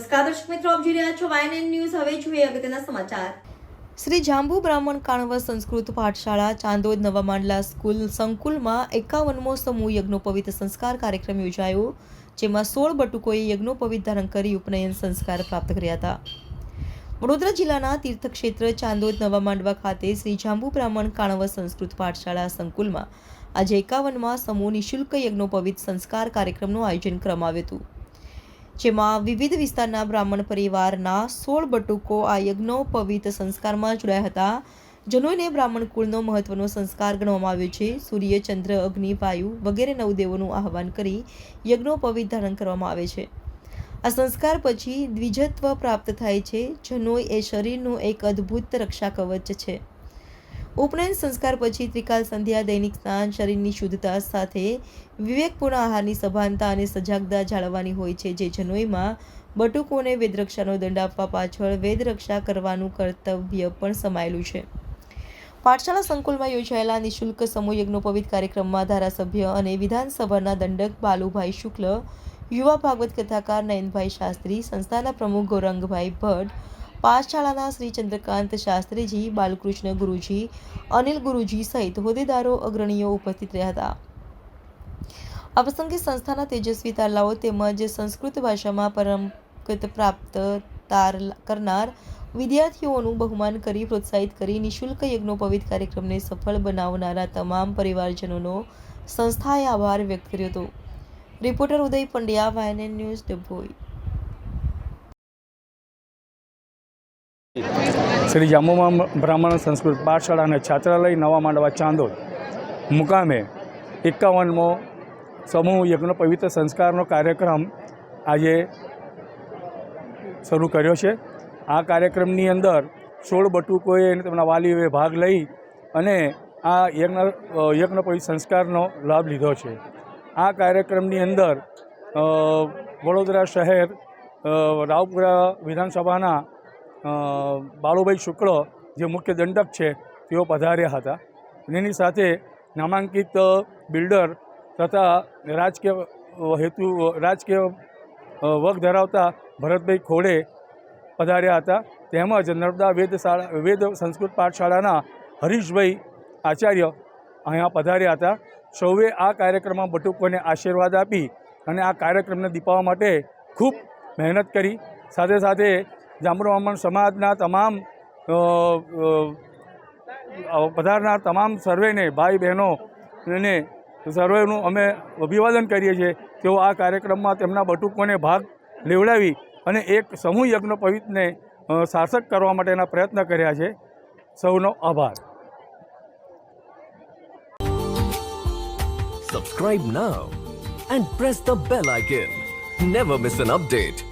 નમસ્કાર, દર્શક મિત્રો, આપ જોઈ રહ્યા છો વાયન ન્યૂઝ હવે જોઈએ અગત્યના સમાચાર. શ્રી જાંબુ બ્રાહ્મણ કાણવ સંસ્કૃત પાઠશાળા, ચાંદોદ નવા માંડલા સ્કૂલ સંકુલમાં એકાવનમો સમૂહ યજ્ઞોપવિત સંસ્કાર કાર્યક્રમ યોજાયો, જેમાં સોળ બટુકોએ યજ્ઞોપવિત ધારણ કરી ઉપનયન સંસ્કાર પ્રાપ્ત કર્યા હતા. વડોદરા જિલ્લાના તીર્થક્ષેત્ર ચાંદોદ નવા માંડવા ખાતે શ્રી જાંબુ બ્રાહ્મણ કાણવ સંસ્કૃત પાઠશાળા સંકુલમાં આજે એકાવનમાં સમૂહ નિઃશુલ્ક યજ્ઞોપવિત સંસ્કાર કાર્યક્રમનું આયોજન કરવામાં આવ્યું હતું. જેમાં વિવિધ વિસ્તારના બ્રાહ્મણ પરિવારના સોળ બટુકો આ યજ્ઞોપવિત સંસ્કારમાં જોડાયા હતા. જનોઈને બ્રાહ્મણ કુળનો મહત્વનો સંસ્કાર ગણવામાં આવ્યો છે. સૂર્ય, ચંદ્ર, અગ્નિ, વાયુ વગેરે નવદેવોનું આહવાન કરી યજ્ઞોપવિત ધારણ કરવામાં આવે છે. આ સંસ્કાર પછી દ્વિજત્વ પ્રાપ્ત થાય છે. જનોઈ એ શરીરનું એક અદ્ભુત રક્ષા કવચ છે. ઉપનયન સંસ્કાર પછી ત્રિકાલ સંધ્યા, દૈનિક સ્નાન, શરીરની શુદ્ધતા સાથે વિવેકપૂર્ણ આહારની સભાનતા અને સજાગતા જાળવવાની હોય છે, જે જનોઈમાં બટુકોને વેદરક્ષાનો દંડ આપવા પાછળ વેદરક્ષા કરવાનું કર્તવ્ય પણ સમાયેલું છે. પાઠશાળા સંકુલમાં યોજાયેલા નિઃશુલ્ક સમૂહ યજ્ઞોપવિત કાર્યક્રમમાં ધારાસભ્ય અને વિધાનસભાના દંડક બાલુભાઈ શુક્લ, યુવા ભાગવત કથાકાર નયનભાઈ શાસ્ત્રી, સંસ્થાના પ્રમુખ ગૌરંગભાઈ ભટ્ટ પાઠશાળાના શ્રી ચંદ્રકાંત શાસ્ત્રીજી, બાલકૃષ્ણ ગુરુજી, અનિલ ગુરુજી સહિત હોદ્દેદારો, અગ્રણીઓ ઉપસ્થિત રહ્યા હતા. આ પ્રસંગે સંસ્થાના તેજસ્વી તારલાઓ તેમજ સંસ્કૃત ભાષામાં પરમગત પ્રાપ્ત તાર કરનાર વિદ્યાર્થીઓનું બહુમાન કરી પ્રોત્સાહિત કરી નિઃશુલ્ક યજ્ઞોપવિત કાર્યક્રમને સફળ બનાવનારા તમામ પરિવારજનોનો સંસ્થાએ આભાર વ્યક્ત કર્યો હતો. Reporter Uday Pandya YNN news Dabhoi Shri જામુમા બ્રાહ્મણ સંસ્કૃત પાઠશાળા અને છાત્રાલય નવા માંડવા ચાંદોદ. મુકામે એકાવનમો સમૂહ યજ્ઞ પવિત્ર સંસ્કારનો કાર્યક્રમ આજે શરૂ કર્યો છે. આ કાર્યક્રમની અંદર સોળ બટુકોએ અને તેમના વાલીઓએ ભાગ લઈ અને આ યજ્ઞ યજ્ઞ પવિત્ર સંસ્કારનો લાભ લીધો છે. આ કાર્યક્રમની અંદર વડોદરા શહેર રાવપુરા વિધાનસભાના બાળુભાઈ શુક્લ જે મુખ્ય દંડક છે, તેઓ પધાર્યા હતા. એની સાથે નામાંકિત બિલ્ડર તથા રાજકીય હેતુ, રાજકીય વગ ધરાવતા ભરતભાઈ ખોડે પધાર્યા હતા. તેમજ નર્મદા વેદશાળા વેદ સંસ્કૃત પાઠશાળાના હરીશભાઈ આચાર્ય અહીંયા પધાર્યા હતા. સૌએ આ કાર્યક્રમમાં બટુકોને આશીર્વાદ આપી અને આ કાર્યક્રમને દીપાવવા માટે ખૂબ મહેનત કરી. સાથે સાથે જાંબુરામણ સમાજના તમામ પધારનાર તમામ સર્વેને, ભાઈ બહેનો ને સર્વેનું અમે અભિવાદન કરીએ છીએ. તેઓ આ કાર્યક્રમમાં તેમના બટુકોને ભાગ લેવડાવી અને એક સમૂહ યજ્ઞ પવિત્રને સાર્થક કરવા માટેના પ્રયત્ન કર્યા છે. સૌનો આભાર. Subscribe now and press the bell icon never miss an update.